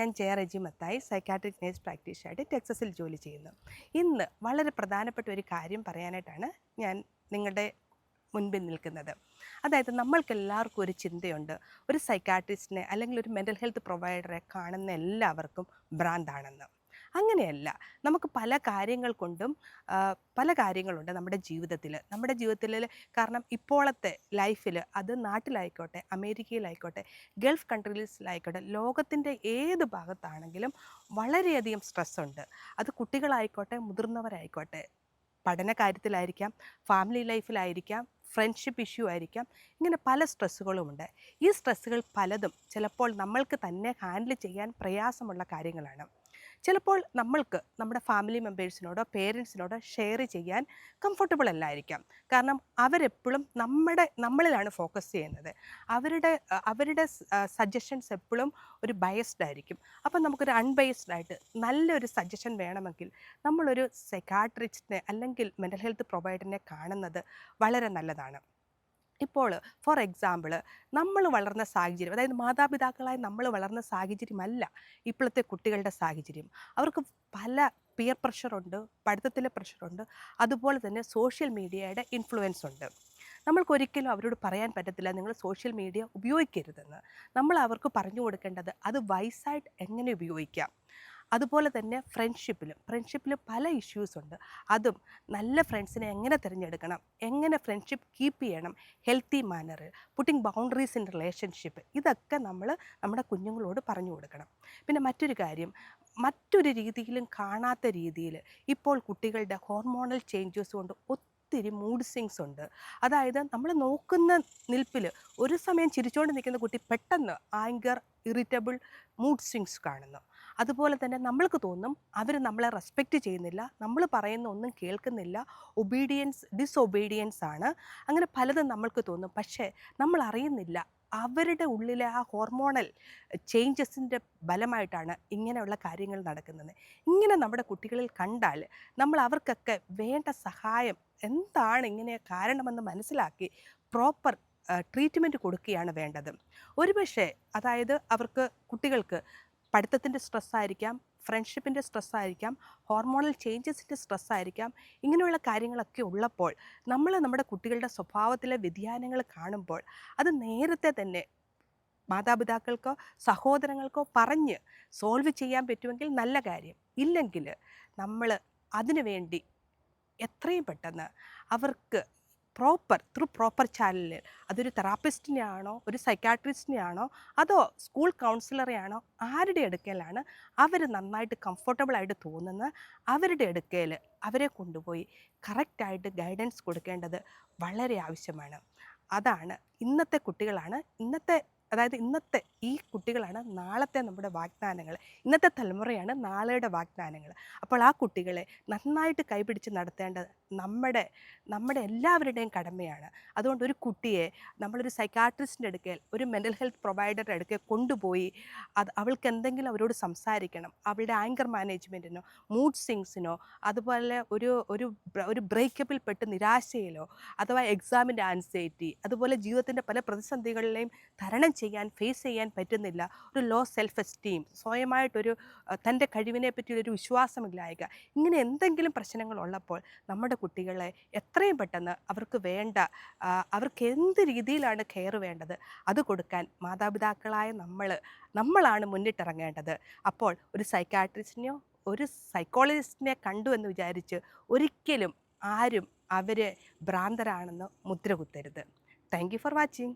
ഞാൻ Jaya Reji Mathai psychiatric nurse പ്രാക്ടീഷനായിട്ട് ടെക്സസിൽ ജോലി ചെയ്യുന്നു. ഇന്ന് വളരെ പ്രധാനപ്പെട്ട ഒരു കാര്യം പറയാനായിട്ടാണ് ഞാൻ നിങ്ങളുടെ മുൻപിൽ നിൽക്കുന്നത്. അതായത് നമ്മൾക്ക് എല്ലാവർക്കും ഒരു ചിന്തയുണ്ട്. ഒരു സൈക്കാട്രിസ്റ്റിനെ അല്ലെങ്കിൽ ഒരു മെന്റൽ ഹെൽത്ത് പ്രൊവൈഡറെ കാണുന്ന എല്ലാവർക്കും ഭ്രാന്താണെന്ന്. അങ്ങനെയല്ല. നമുക്ക് പല കാര്യങ്ങൾ കൊണ്ടും പല കാര്യങ്ങളുണ്ട് നമ്മുടെ ജീവിതത്തിൽ നമ്മുടെ ജീവിതത്തിൽ കാരണം ഇപ്പോഴത്തെ ലൈഫിൽ അത് നാട്ടിലായിക്കോട്ടെ അമേരിക്കയിലായിക്കോട്ടെ ഗൾഫ് കൺട്രീസിലായിക്കോട്ടെ ലോകത്തിന്റെ ഏത് ഭാഗത്താണെങ്കിലും വളരെയധികം സ്ട്രെസ് ഉണ്ട് അത് കുട്ടികളായിക്കോട്ടെ മുതിർന്നവരായിക്കോട്ടെ പഠന കാര്യത്തിലായിരിക്കാം ഫാമിലി ലൈഫിലായിരിക്കാം ഫ്രണ്ട്ഷിപ്പ് ഇഷ്യൂ ആയിരിക്കാം ഇങ്ങനെ പല സ്ട്രെസ്സുകളുമുണ്ട്. ഈ സ്ട്രെസ്സുകൾ പലതും ചിലപ്പോൾ നമ്മൾക്ക് തന്നെ ഹാൻഡിൽ ചെയ്യാൻ പ്രയാസമുള്ള കാര്യങ്ങളാണ്. ചിലപ്പോൾ നമ്മൾക്ക് നമ്മുടെ ഫാമിലി മെമ്പേഴ്സിനോടോ പേരൻസിനോടോ ഷെയർ ചെയ്യാൻ കംഫർട്ടബിൾ അല്ലായിരിക്കാം. കാരണം അവരെപ്പോഴും നമ്മുടെ നമ്മളിലാണ് ഫോക്കസ് ചെയ്യുന്നത്. അവരുടെ അവരുടെ സജഷൻസ് എപ്പോഴും ഒരു ബയസ്ഡ് ആയിരിക്കും. അപ്പം നമുക്കൊരു അൺബയസ്ഡ് ആയിട്ട് നല്ലൊരു സജഷൻ വേണമെങ്കിൽ നമ്മളൊരു സെക്കാട്രിസ്റ്റിനെ അല്ലെങ്കിൽ മെന്റൽ ഹെൽത്ത് പ്രൊവൈഡറിനെ കാണുന്നത് വളരെ നല്ലതാണ്. ഇപ്പോൾ ഫോർ എക്സാമ്പിൾ നമ്മൾ വളർന്ന സാഹചര്യം അതായത് മാതാപിതാക്കളായി നമ്മൾ വളർന്ന സാഹചര്യമല്ല ഇപ്പോഴത്തെ കുട്ടികളുടെ സാഹചര്യം. അവർക്ക് പല പിയർ പ്രഷറുണ്ട് പഠിത്തത്തിലെ പ്രഷറുണ്ട് അതുപോലെ തന്നെ സോഷ്യൽ മീഡിയയുടെ ഇൻഫ്ലുവൻസ് ഉണ്ട്. നമ്മൾക്കൊരിക്കലും അവരോട് പറയാൻ പറ്റത്തില്ല നിങ്ങൾ സോഷ്യൽ മീഡിയ ഉപയോഗിക്കരുതെന്ന്. നമ്മൾ അവർക്ക് പറഞ്ഞു കൊടുക്കേണ്ടത് അത് വൈസായിട്ട് എങ്ങനെ ഉപയോഗിക്കാം? അതുപോലെ തന്നെ ഫ്രണ്ട്ഷിപ്പിലും ഫ്രണ്ട്ഷിപ്പിൽ പല ഇഷ്യൂസ് ഉണ്ട്. അതും നല്ല ഫ്രണ്ട്സിനെ എങ്ങനെ തിരഞ്ഞെടുക്കണം എങ്ങനെ ഫ്രണ്ട്ഷിപ്പ് കീപ്പ് ചെയ്യണം healthy manner putting boundaries in relationship ഇതൊക്കെ നമ്മൾ നമ്മുടെ കുഞ്ഞുങ്ങളോട് പറഞ്ഞു കൊടുക്കണം. പിന്നെ മറ്റൊരു കാര്യം മറ്റൊരു രീതിയിലും കാണാത്ത രീതിയിൽ ഇപ്പോൾ കുട്ടികളുടെ ഹോർമോണൽ ചേഞ്ചസ് കൊണ്ട് ഒത്തിരി മൂഡ് സ്വിങ്സ് ഉണ്ട്. അതായത് നമ്മൾ നോക്കുന്ന നിൽപ്പിൽ ഒരു സമയം ചിരിച്ചുകൊണ്ട് നിൽക്കുന്ന കുട്ടി പെട്ടെന്ന് ആങ്കർ ഇറിറ്റബിൾ മൂഡ് സ്വിങ്സ് കാണുന്നു. അതുപോലെ തന്നെ നമ്മൾക്ക് തോന്നും അവർ നമ്മളെ റെസ്പെക്റ്റ് ചെയ്യുന്നില്ല നമ്മൾ പറയുന്ന ഒന്നും കേൾക്കുന്നില്ല ഒബീഡിയൻസ് ഡിസൊബീഡിയൻസ് ആണ്. അങ്ങനെ പലതും നമ്മൾക്ക് തോന്നും. പക്ഷേ നമ്മൾ അറിയുന്നില്ല അവരുടെ ഉള്ളിലെ ആ ഹോർമോണൽ ചേഞ്ചസിന്റെ ബലമായിട്ടാണ് ഇങ്ങനെയുള്ള കാര്യങ്ങൾ നടക്കുന്നത്. ഇങ്ങനെ നമ്മുടെ കുട്ടികളിൽ കണ്ടാൽ നമ്മൾ അവർക്കൊക്കെ വേണ്ട സഹായം എന്താണ് ഇങ്ങനെ കാരണമെന്ന് മനസ്സിലാക്കി പ്രോപ്പർ ട്രീറ്റ്മെന്റ് കൊടുക്കുകയാണ് വേണ്ടത്. ഒരുപക്ഷെ അതായത് അവർക്ക് കുട്ടികൾക്ക് പഠിത്തത്തിന്റെ സ്ട്രെസ്സായിരിക്കാം ഫ്രണ്ട്ഷിപ്പിന്റെ സ്ട്രെസ്സായിരിക്കാം ഹോർമോണൽ ചേഞ്ചസിന്റെ സ്ട്രെസ്സായിരിക്കാം ഇങ്ങനെയുള്ള കാര്യങ്ങളൊക്കെ ഉള്ളപ്പോൾ നമ്മൾ നമ്മുടെ കുട്ടികളുടെ സ്വഭാവത്തിലെ വ്യതിയാനങ്ങൾ കാണുമ്പോൾ അത് നേരത്തെ തന്നെ മാതാപിതാക്കൾക്കോ സഹോദരങ്ങൾക്കോ പറഞ്ഞ് സോൾവ് ചെയ്യാൻ പറ്റുമെങ്കിൽ നല്ല കാര്യം. ഇല്ലെങ്കിൽ നമ്മൾ അതിനു വേണ്ടി എത്രയും പെട്ടെന്ന് അവർക്ക് പ്രോപ്പർ ത്രൂ പ്രോപ്പർ ചാനലിൽ അതൊരു തെറാപ്പിസ്റ്റിനെ ആണോ ഒരു സൈക്കാട്രിസ്റ്റിനെ ആണോ അതോ സ്കൂൾ കൗൺസിലറെ ആണോ ആരുടെ അടുക്കലാണ് അവർ നന്നായിട്ട് കംഫർട്ടബിളായിട്ട് തോന്നുന്നത് തോന്നുന്ന അവരുടെ എടുക്കൽ അവരെ കൊണ്ടുപോയി കറക്റ്റായിട്ട് ഗൈഡൻസ് കൊടുക്കേണ്ടത് വളരെ ആവശ്യമാണ്. അതാണ് ഇന്നത്തെ കുട്ടികളാണ്. ഇന്നത്തെ അതായത് ഇന്നത്തെ ഈ കുട്ടികളാണ് നാളത്തെ നമ്മുടെ വാഗ്ദാനങ്ങൾ. ഇന്നത്തെ തലമുറയാണ് നാളെയുടെ വാഗ്ദാനങ്ങൾ. അപ്പോൾ ആ കുട്ടികളെ നന്നായിട്ട് കൈപിടിച്ച് നടത്തേണ്ടത് നമ്മുടെ നമ്മുടെ എല്ലാവരുടെയും കടമയാണ്. അതുകൊണ്ട് ഒരു കുട്ടിയെ നമ്മളൊരു സൈക്കാട്രിസ്റ്റിന്റെ അടുക്കൽ ഒരു മെന്റൽ ഹെൽത്ത് പ്രൊവൈഡറുടെ അടുക്കൽ കൊണ്ടുപോയി അത് അവൾക്ക് എന്തെങ്കിലും അവരോട് സംസാരിക്കണം. അവളുടെ ആങ്കർ മാനേജ്മെന്റിനോ മൂഡ് സിങ്സിനോ അതുപോലെ ഒരു ഒരു ഒരു ബ്രേക്കപ്പിൽ പെട്ട് നിരാശയിലോ അഥവാ എക്സാമിന്റെ ആൻസൈറ്റി അതുപോലെ ജീവിതത്തിന്റെ പല പ്രതിസന്ധികളിലെയും തരണം ചെയ്യാൻ ഫേസ് ചെയ്യാൻ പറ്റുന്നില്ല. ഒരു ലോ സെൽഫ് എസ്റ്റീം സ്വയമായിട്ടൊരു തന്റെ കഴിവിനെ പറ്റിയൊരു വിശ്വാസമില്ലായക ഇങ്ങനെ എന്തെങ്കിലും പ്രശ്നങ്ങൾ ഉള്ളപ്പോൾ നമ്മുടെ കുട്ടികളെ എത്രയും പെട്ടെന്ന് അവർക്ക് വേണ്ട അവർക്ക് എന്ത് രീതിയിലാണ് കെയർ വേണ്ടത് അത് കൊടുക്കാൻ മാതാപിതാക്കളായ നമ്മൾ നമ്മളാണ് മുന്നിട്ടിറങ്ങേണ്ടത്. അപ്പോൾ ഒരു സൈക്കാട്രിസ്റ്റിനെയോ ഒരു സൈക്കോളജിസ്റ്റിനെ കണ്ടു എന്ന് വിചാരിച്ച് ഒരിക്കലും ആരും അവരെ ഭ്രാന്തരാണെന്ന് മുദ്ര കുത്തരുത്. Thank you for watching